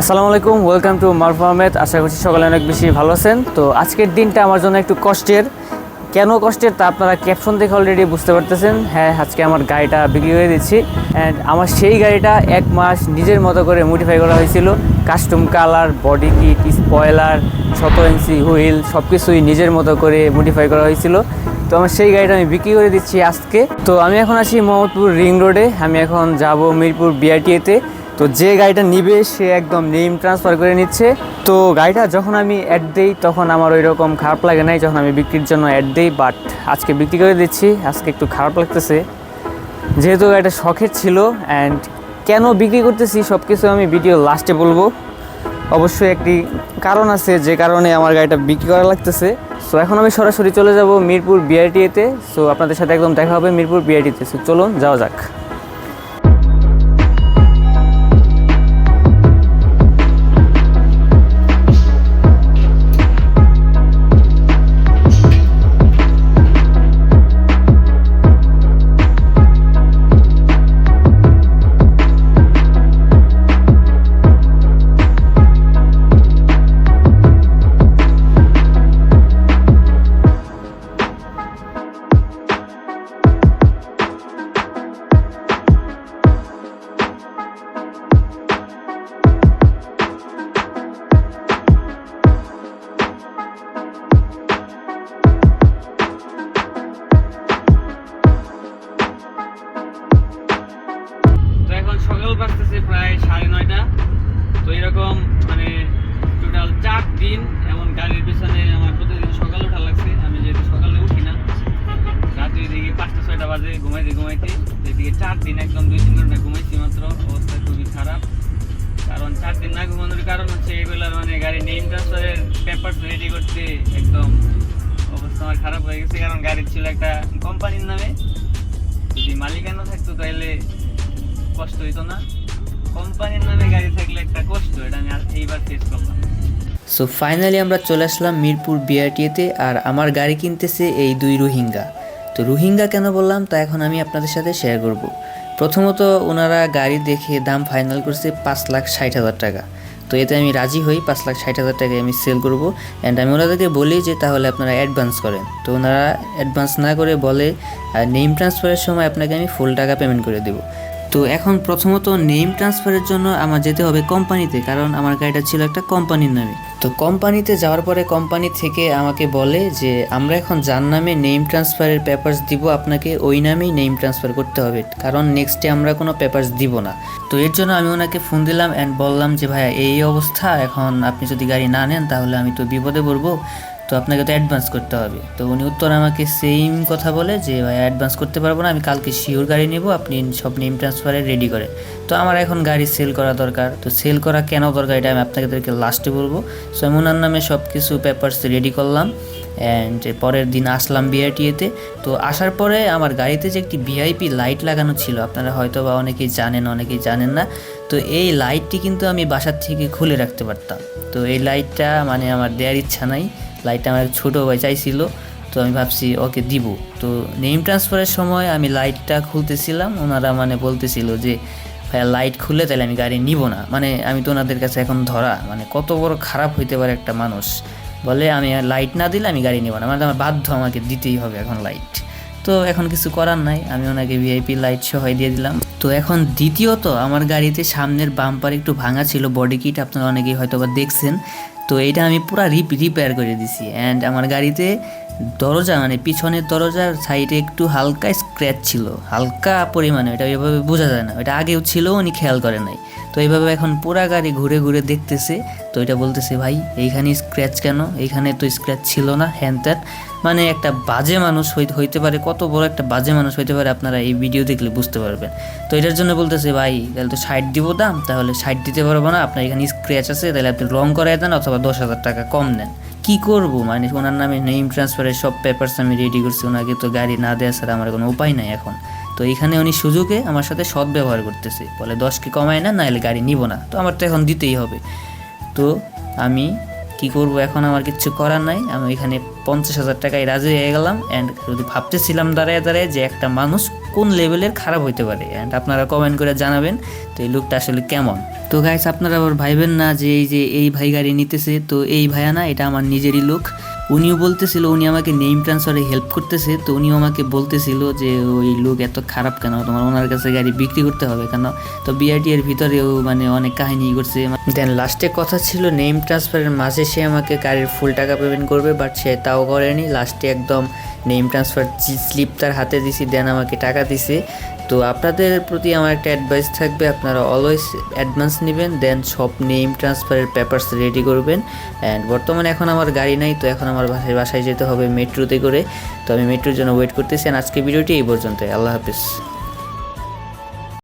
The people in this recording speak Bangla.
আসসালামু আলাইকুম ওয়েলকাম টু মারফ আহমেদ আশা করছি সকালে অনেক বেশি ভালো আছেন। তো আজকের দিনটা আমার জন্য একটু কষ্টের। কেন কষ্টের তা আপনারা ক্যাপশন দেখে অলরেডি বুঝতে পারতেছেন। হ্যাঁ আজকে আমার গাড়িটা বিক্রি করে দিচ্ছি। অ্যান্ড আমার সেই গাড়িটা এক মাস নিজের মতো করে মডিফাই করা হয়েছিল। Custom colour body kit spoiler শত ইঞ্চি হুইল সব কিছুই নিজের মতো করে মডিফাই করা হয়েছিল। তো আমার সেই গাড়িটা আমি বিক্রি করে দিচ্ছি আজকে। তো আমি এখন আছি মোহাম্মদপুর রিং রোডে। আমি এখন যাব মিরপুর বিআরটিএতে তো যে গাড়িটা নিবে, সে একদম নেম ট্রান্সফার করে নিচ্ছে। তো গাড়িটা যখন আমি অ্যাড দিই, তখন আমার ওই রকম খারাপ লাগে নাই যখন আমি বিক্রির জন্য অ্যাড দিই বাট আজকে বিক্রি করে দিচ্ছি। আজকে একটু খারাপ লাগতেছে। যেহেতু গাড়িটা শখের ছিল অ্যান্ড কেন বিক্রি করতেছি সব কিছু আমি ভিডিও লাস্টে বলব। অবশ্যই একটি কারণ আছে, যে কারণে আমার গাড়িটা বিক্রি করা লাগতেছে। সো এখন আমি সরাসরি চলে যাব মিরপুর বিআরটিএতে সো আপনাদের সাথে একদম দেখা হবে মিরপুর বিআরটিতে সো চলুন, যাওয়া যাক। রেডি একদম অবস্থা আমার খারাপ হয়ে গেছে, কারণ গাড়ির ছিল একটা কোম্পানির নামে। যদি মালিকানা থাকতো তাহলে কষ্ট হইতো না। কোম্পানির নামে গাড়ি থাকলে একটা কষ্ট, এটা আমি এইবার ফেস করলাম সো ফাইনালি আমরা চলে আসলাম মিরপুর বিআরটিএতে আর আমার গাড়ি কিনতেছে এই দুই রোহিঙ্গা। তো রোহিঙ্গা কেন বললাম তা এখন আমি আপনাদের সাথে শেয়ার করব। প্রথমত ওনারা গাড়ি দেখে দাম ফাইনাল করছে পাঁচ লাখ ষাট হাজার টাকা। তো এতে আমি রাজি হই, পাঁচ লাখ ষাট হাজার টাকায় আমি সেল করব। অ্যান্ড আমি ওনাদেরকে বলি যে তাহলে আপনারা অ্যাডভান্স করেন। তো ওনারা অ্যাডভান্স না করে বলে নেম ট্রান্সফারের সময় আপনাকে আমি ফুল টাকা পেমেন্ট করে দেবো। তো এখন প্রথমত নেম ট্রান্সফারের জন্য আমার যেতে হবে কোম্পানিতে কারণ আমার গাড়িটা ছিল একটা কোম্পানির নামে। তো কোম্পানিতে যাওয়ার পরে কোম্পানি থেকে আমাকে বলে যে, আমরা এখন যার নামে নেম ট্রান্সফারের পেপার্স দিব, আপনাকে ওই নামেই নেম ট্রান্সফার করতে হবে, কারণ নেক্সটে আমরা কোনো পেপার্স দিব না। তো এর জন্য আমি ওনাকে ফোন দিলাম অ্যান্ড বললাম যে, ভাইয়া, এই অবস্থা, এখন আপনি যদি গাড়ি না নেন, তাহলে আমি তো বিপদে পড়ব। তো আপনাকে তো অ্যাডভান্স করতে হবে। তো উনি উত্তর আমাকে সেম কথা বলে যে, ভাই অ্যাডভান্স করতে পারব না, আমি কালকে শিওর গাড়ি নেব, আপনি সব নেম ট্রান্সফারে রেডি করে। তো আমার এখন গাড়ি সেল করা দরকার। তো সেল করা কেন দরকার, এটা আমি আপনাদেরকে লাস্টে বলব। সো আমি ওনার নামে সব কিছু পেপারস রেডি করলাম অ্যান্ড পরের দিন আসলাম বিআরটিএতে তো। আসার পরে আমার গাড়িতে যে একটি ভিআইপি লাইট লাগানো ছিল, আপনারা হয়তো বা অনেকেই জানেন অনেকেই জানেন না। তো এই লাইটটি কিন্তু আমি বাসার থেকে খুলে রাখতে পারতাম। তো এই লাইটটা মানে আমার দেওয়ার ইচ্ছা নাই। লাইটটা আমার ছোটো ভাই চাইছিল, তো আমি ভাবছি ওকে দিব। তো নেম ট্রান্সফারের সময় আমি লাইটটা খুলতেছিলাম, ওনারা মানে বলতেছিল যে, ভাইয়া লাইট খুলে তাহলে আমি গাড়ি নিব না। মানে আমি তো ওনাদের কাছে এখন ধরা মানে কত বড় খারাপ হইতে পারে একটা মানুষ। বলে, আমি লাইট না দিলে আমি গাড়ি নিব না। মানে আমার বাধ্য আমাকে দিতেই হবে এখন লাইট তো এখন কিছু করার নাই, আমি ওনাকে ভিআইপি লাইট সহায় দিয়ে দিলাম। তো এখন দ্বিতীয়ত আমার গাড়িতে সামনের বাম্পার একটু ভাঙা ছিল বডি কিট আপনারা অনেকেই হয়তো বা দেখছেন। তো এটা আমি পুরো রিপ রিপেয়ার করে দিছি। অ্যান্ড আমার গাড়িতে দরজা মানে পিছনের দরজার সাইডে একটু হালকা স্ক্র্যাচ ছিল। হালকা পরিমাণে, এটা এভাবে বোঝা যায় না। ওইটা আগেও ছিল, উনি খেয়াল করে নাই। তো এইভাবে এখন পুরা গাড়ি ঘুরে ঘুরে দেখতেছে। তো এটা বলতেছে, ভাই, এইখানে স্ক্র্যাচ কেন? এইখানে তো স্ক্র্যাচ ছিল না হ্যান ত্যান মানে একটা বাজে মানুষ হইতে পারে, কত বড় একটা বাজে মানুষ হইতে পারে আপনারা এই ভিডিও দেখলে বুঝতে পারবেন। তো এটার জন্য বলতেছে, ভাই, তাহলে তো ষাট দিব দাম, তাহলে ষাট দিতে পারব না, আপনার এখানে স্ক্র্যাচ আছে, তাহলে আপনি রং করাই দেন অথবা দশ হাজার টাকা কম নেন। কি করব? মানে ওনার নামে নেম ট্রান্সফারের সব পেপারস আমি রেডি করছি, ওনাকে তো গাড়ি না দেওয়া ছাড়া আমার কোনো উপায় নাই এখন। তো এখানে উনি সুযোগে আমার সাথে সৎ ব্যবহার করতেছে। বলে দশকে কমায় না, নাহলে গাড়ি নিব না। তো আমার তো এখন দিতেই হবে। তো আমি কি করব? এখন আমার কিছু করার নাই। আমি এখানে পঞ্চাশ হাজার টাকায় রাজি হয়ে গেলাম। অ্যান্ড যদি ভাবতেছিলাম দাঁড়ায় দাঁড়ায় যে একটা মানুষ কোন লেভেলের খারাপ হইতে পারে? অ্যান্ড আপনারা কমেন্ট করে জানাবেন তো এই লুকটা আসলে কেমন? তো গাইস আপনারা আবার ভাইবেন না যে এই যে এই ভাই গাড়ি নিতেছে। তো এই ভাইয়া না, এটা আমার নিজেরই লুক। উনিও বলতেছিল, উনি আমাকে নেম ট্রান্সফারে হেল্প করতেছে, তো উনিও আমাকে বলতেছিল যে, ওই লোক এত খারাপ কেন? তোমার ওনার কাছে গাড়ি বিক্রি করতে হবে কেন? তো বিআরটি এর ভিতরেও মানে অনেক কাহিনী করছে দেন লাস্টে কথা ছিল নেম ট্রান্সফারের মাঝে সে আমাকে গাড়ির ফুল টাকা পেমেন্ট করবে বাট সে তাও করেনি। লাস্টে একদম নেম ট্রান্সফার স্লিপ তার হাতে দিছি দেন আমাকে টাকা দিছে। তো আপনাদের প্রতি আমার একটা অ্যাডভাইস থাকবে, আপনারা অলওয়েজ অ্যাডভান্স নেবেন দেন সব নেম ট্রান্সফারের পেপারস রেডি করবেন অ্যান্ড বর্তমানে এখন আমার গাড়ি নাই, তো এখন আমার বাসায় বাসায় যেতে হবে মেট্রোতে করে, তো আমি মেট্রোর জন্য ওয়েট করতেছি আজকে ভিডিওটি এই পর্যন্ত আল্লাহ হাফিজ।